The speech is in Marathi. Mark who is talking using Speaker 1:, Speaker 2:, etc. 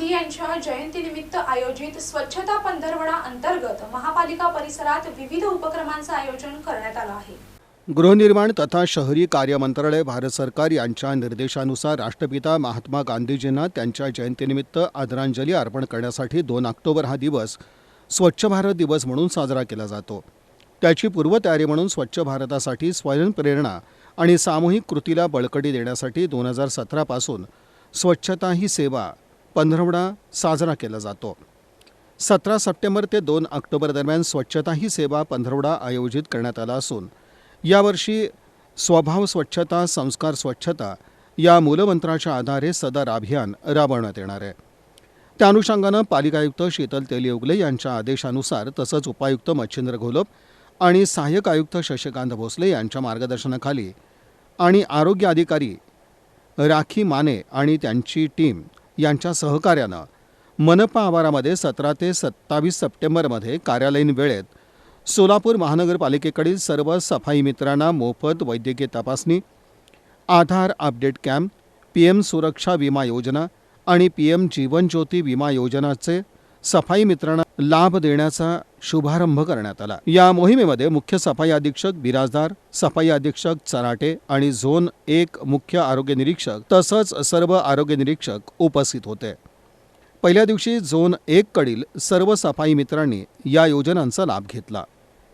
Speaker 1: गांधी यांच्या जयंतीनिमित्त आयोजित स्वच्छता पंधरवडा अंतर्गत महापालिका परिसरात विविध उपक्रमांचं आयोजन करण्यात आलं आहे.
Speaker 2: गृहनिर्माण तथा शहरी कार्य मंत्रालय भारत सरकार यांच्या निर्देशानुसार राष्ट्रपिता महात्मा गांधीजींना त्यांच्या जयंतीनिमित्त आदरांजली अर्पण करण्यासाठी दोन ऑक्टोबर हा दिवस स्वच्छ भारत दिवस म्हणून साजरा केला जातो. त्याची पूर्वतयारी म्हणून स्वच्छ भारतासाठी स्वयंप्रेरणा आणि सामूहिक कृतीला बळकटी देण्यासाठी दोन हजार सतरापासून स्वच्छता ही सेवा पंधरवडा साजरा केला जातो. सतरा सप्टेंबर ते दोन ऑक्टोबर दरम्यान स्वच्छता ही सेवा पंधरवडा आयोजित करण्यात आला असून यावर्षी स्वभाव स्वच्छता संस्कार स्वच्छता या मूलमंत्राच्या आधारे सदर अभियान राबवण्यात येणार आहे. त्या अनुषंगानं पालिका आयुक्त शीतल तेलिउगले यांच्या आदेशानुसार तसंच उपायुक्त मच्छिंद्र घोलप आणि सहाय्यक आयुक्त शशिकांत भोसले यांच्या मार्गदर्शनाखाली आणि आरोग्य अधिकारी राखी माने आणि त्यांची टीम यांच्या सहकार्यानं मनपा आवारामध्ये सतरा ते सत्तावीस सप्टेंबरमध्ये कार्यालयीन वेळेत सोलापूर महानगरपालिकेकडील सर्व सफाई मित्रांना मोफत वैद्यकीय तपासणी Aadhaar update camp P M सुरक्षा विमा योजना आणि पी एम जीवन ज्योती विमा योजनाचे सफाई मित्रांना लाभ देण्याचा शुभारंभ करण्यात आला. या मोहिमेमध्ये मुख्य सफाई अधीक्षक बिराजदार सफाई अधीक्षक चराटे आणि झोन एक मुख्य आरोग्य निरीक्षक तसंच सर्व आरोग्य निरीक्षक उपस्थित होते. पहिल्या दिवशी झोन एक कडील सर्व सफाई मित्रांनी या योजनांचा लाभ घेतला.